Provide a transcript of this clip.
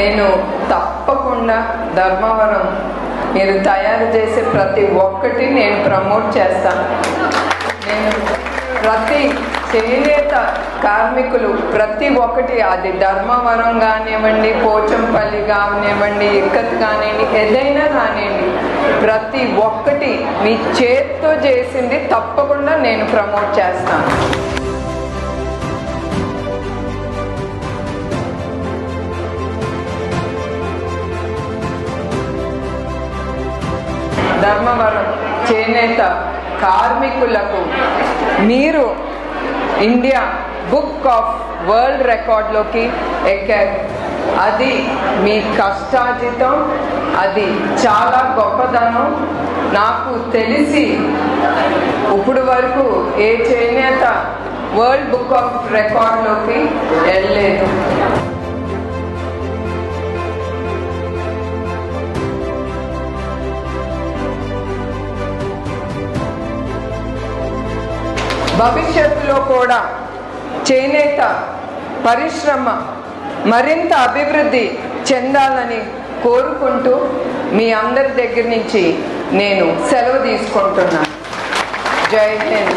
నేను తప్పకుండా ధర్మవరం మీరు తయారు చేసే ప్రతి ఒక్కటి నేను ప్రమోట్ చేస్తాను. నేను ప్రతి చేనేత కార్మికులు ప్రతి ఒక్కటి అది ధర్మవరం కానివ్వండి పోచంపల్లి కానివ్వండి ఇక్కత్ కానివ్వండి ఏదైనా కానివ్వండి ప్రతి ఒక్కటి మీ చేత్తో చేసింది తప్పకుండా నేను ప్రమోట్ చేస్తాను. ధర్మవరం చేనేత కార్మికులకు మీరు ఇండియా బుక్ ఆఫ్ వరల్డ్ రికార్డ్లోకి ఎక్కారు. అది మీ కష్టార్జితం అది చాలా గొప్పదనం. నాకు తెలిసి ఇప్పుడు వరకు ఏ చేనేత వరల్డ్ బుక్ ఆఫ్ రికార్డ్లోకి వెళ్ళలేదు. భవిష్యత్తులో కూడా చేనేత పరిశ్రమ మరింత అభివృద్ధి చెందాలని కోరుకుంటూ మీ అందరి దగ్గర నుంచి నేను సెలవు తీసుకుంటున్నాను. జై హింద్.